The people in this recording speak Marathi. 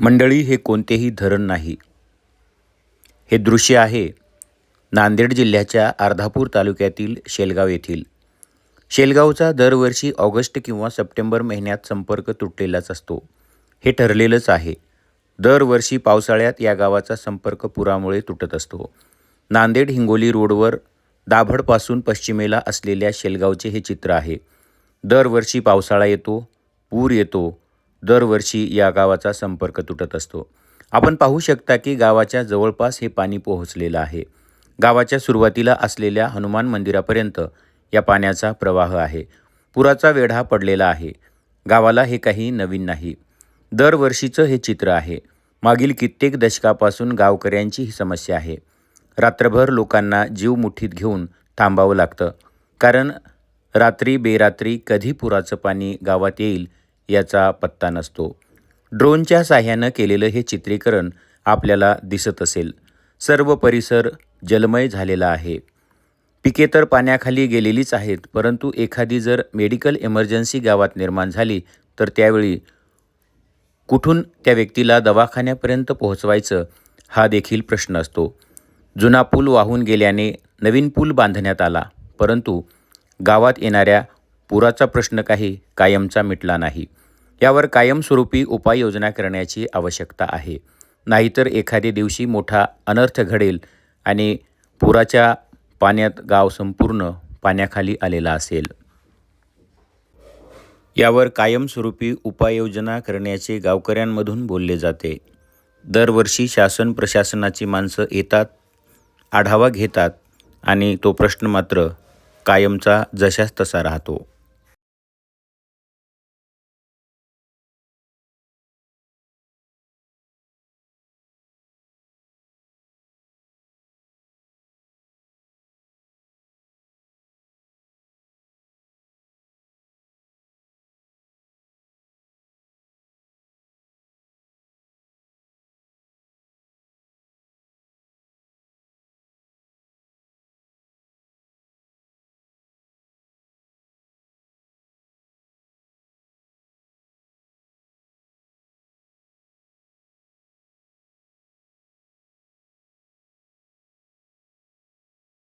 मंडळी हे कोणतेही धरण नाही. हे दृश्य आहे नांदेड जिल्ह्याच्या अर्धापूर तालुक्यातील शेलगाव येथील. शेलगावचा दरवर्षी ऑगस्ट किंवा सप्टेंबर महिन्यात संपर्क तुटलेलाच असतो. हे ठरलेलंच आहे. दरवर्षी पावसाळ्यात या गावाचा संपर्क पुरामुळे तुटत असतो. नांदेड हिंगोली रोडवर दाभडपासून पश्चिमेला असलेल्या शेलगावचे हे चित्र आहे. दरवर्षी पावसाळा येतो पूर येतो दरवर्षी या गावाचा संपर्क तुटत असतो. आपण पाहू शकता की गावाच्या जवळपास हे पाणी पोहोचलेलं आहे. गावाच्या सुरुवातीला असलेल्या हनुमान मंदिरापर्यंत या पाण्याचा प्रवाह आहे. पुराचा वेढा पडलेला आहे. गावाला हे काही नवीन नाही. दरवर्षीचं हे चित्र आहे. मागील कित्येक दशकापासून गावकऱ्यांची ही समस्या आहे. रात्रभर लोकांना जीव मुठीत घेऊन थांबावं लागतं. कारण रात्री बेरात्री कधी पुराचं पाणी गावात येईल याचा पत्ता नसतो. ड्रोनच्या साह्यानं केलेलं हे चित्रीकरण आपल्याला दिसत असेल. सर्व परिसर जलमय झालेला आहे. पिके तर पाण्याखाली गेलेलीच आहेत परंतु एखादी जर मेडिकल इमर्जन्सी गावात निर्माण झाली तर त्यावेळी कुठून त्या व्यक्तीला दवाखान्यापर्यंत पोहोचवायचं हा देखील प्रश्न असतो. जुना पूल वाहून गेल्याने नवीन पूल बांधण्यात आला परंतु गावात येणाऱ्या पुराचा प्रश्न काही कायमचा मिटला नाही. यावर कायमस्वरूपी उपाययोजना करण्याची आवश्यकता आहे. नाहीतर एखाद्या दिवशी मोठा अनर्थ घडेल आणि पुराच्या पाण्यात गाव संपूर्ण पाण्याखाली आलेला असेल. यावर कायमस्वरूपी उपाययोजना करण्याचे गावकऱ्यांमधून बोलले जाते. दरवर्षी शासन प्रशासनाची माणसं येतात आढावा घेतात आणि तो प्रश्न मात्र कायमचा जशास तसा राहतो.